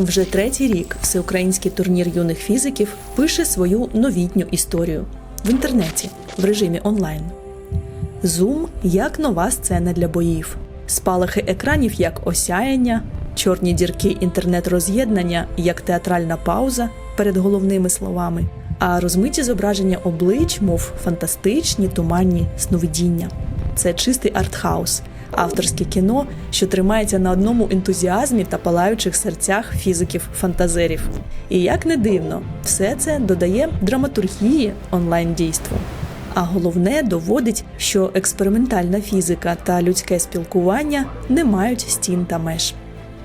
Вже третій рік всеукраїнський турнір юних фізиків пише свою новітню історію в інтернеті в режимі онлайн. Зум як нова сцена для боїв, спалахи екранів як осяяння, чорні дірки інтернет-роз'єднання як театральна пауза перед головними словами, а розмиті зображення облич, мов фантастичні туманні сновидіння. Це чистий артхаус, авторське кіно, що тримається на одному ентузіазмі та палаючих серцях фізиків-фантазерів. І як не дивно, все це додає драматургії онлайн дійству. А головне доводить, що експериментальна фізика та людське спілкування не мають стін та меж.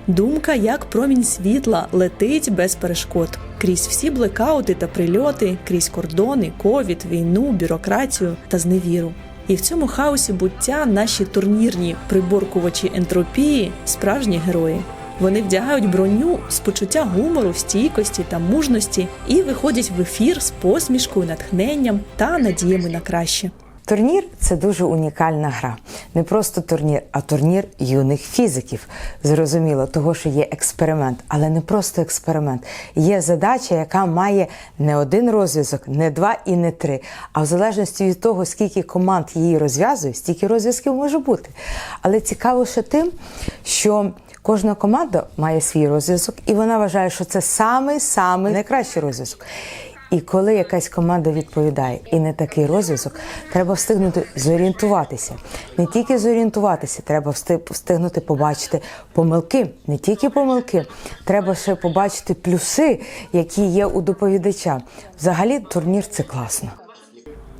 Думка, як промінь світла, летить без перешкод крізь всі блекаути та прильоти, крізь кордони, ковід, війну, бюрократію та зневіру. І в цьому хаосі буття наші турнірні приборкувачі ентропії справжні герої. Вони вдягають броню з почуття гумору, стійкості та мужності і виходять в ефір з посмішкою, натхненням та надіями на краще. Турнір це дуже унікальна гра. Не просто турнір, а турнір юних фізиків. Зрозуміло, того, що є експеримент, але не просто експеримент. Є задача, яка має не один розв'язок, не два і не три. А в залежності від того, скільки команд її розв'язує, стільки розв'язків може бути. Але цікаво ще тим, що Кожна команда має свій розв'язок, і вона вважає, що це самий самий найкращий розв'язок. І коли якась команда відповідає і не такий розв'язок, треба встигнути зорієнтуватися. Не тільки зорієнтуватися, треба всти- встигнути побачити помилки, не тільки помилки, треба ще побачити плюси, які є у доповідача. Взагалі, турнір це класно.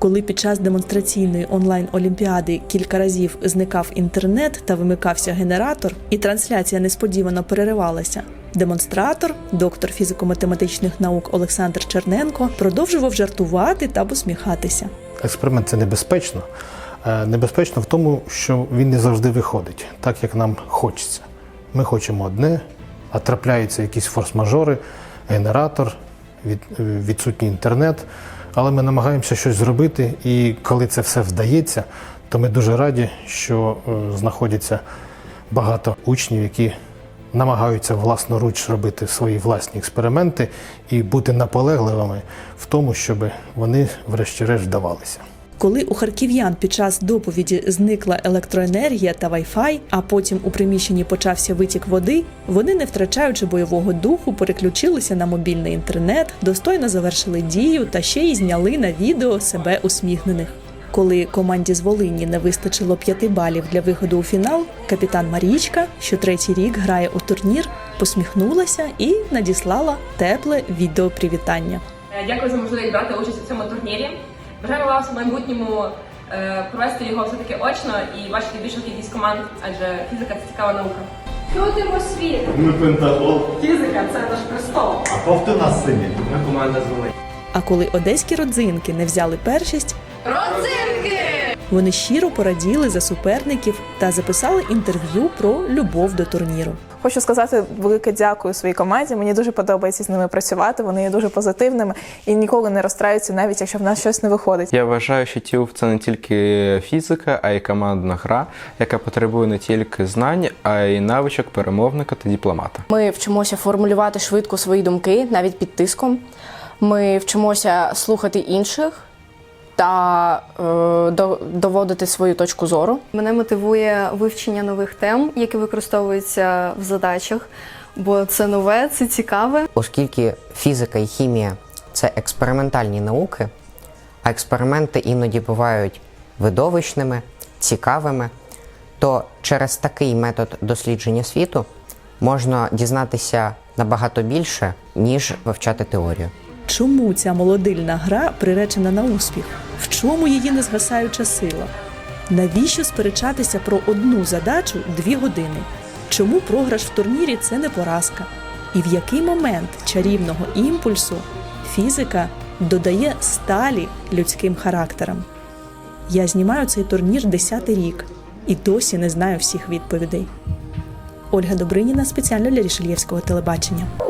Коли під час демонстраційної онлайн-олімпіади кілька разів зникав інтернет та вимикався генератор, і трансляція несподівано переривалася, демонстратор, доктор фізико-математичних наук Олександр Черненко, продовжував жартувати та посміхатися. Експеримент це небезпечно. Е, Небезпечно в тому, що він не завжди виходить так, як нам хочеться. Ми хочемо одне, а трапляються якісь форс-мажори, генератор, відсутній інтернет. Але ми намагаємося щось зробити, і коли це все вдається, то ми дуже раді, що е, знаходяться багато учнів, які намагаються власноруч робити свої власні експерименти і бути наполегливими в тому, щоб вони, врешті-решт, вдавалися. Коли у харків'ян під час доповіді зникла електроенергія та вайфай, а потім у приміщенні почався витік води, вони, не втрачаючи бойового духу, переключилися на мобільний інтернет, достойно завершили дію та ще й зняли на відео себе усміхнених. Коли команді з Волині не вистачило п'яти балів для виходу у фінал, капітан Марічка, що третій рік грає у турнір, посміхнулася і надіслала тепле відеопривітання. Дякую за можливість брати участь у цьому турнірі. Бажаємо вас в майбутньому е, провести його все-таки очно і бачити більшу кількість команд, адже фізика це цікава наука. Крутимо світ. Ми пентагон. Фізика це наш престол. А повти нас сині? Ми команда звели. А коли одеські родзинки не взяли першість, Родзинки! Вони щиро пораділи за суперників та записали інтерв'ю про любов до турніру. Хочу сказати велике дякую своїй команді. Мені дуже подобається з ними працювати. Вони є дуже позитивними і ніколи не розстраюються, навіть якщо в нас щось не виходить. Я вважаю, що TIUF – це не тільки фізика, а й командна гра, яка потребує не тільки знань, а й навичок перемовника та дипломата. Ми вчимося формулювати швидко свої думки, навіть під тиском. Ми вчимося слухати інших та е, до- доводити свою точку зору. Мене мотивує вивчення нових тем, які використовуються в задачах, бо це нове, це цікаве. Оскільки фізика і хімія це експериментальні науки, а експерименти іноді бувають видовищними, цікавими, то через такий метод дослідження світу можна дізнатися набагато більше, ніж вивчати теорію. Чому ця молодильна гра приречена на успіх? В чому її незгасаюча сила? Навіщо сперечатися про одну задачу дві години? Чому програш в турнірі це не поразка? І в який момент чарівного імпульсу фізика додає сталі людським характерам? Я знімаю цей турнір десятий рік і досі не знаю всіх відповідей. Ольга Добриніна спеціально для Рішельєвського телебачення.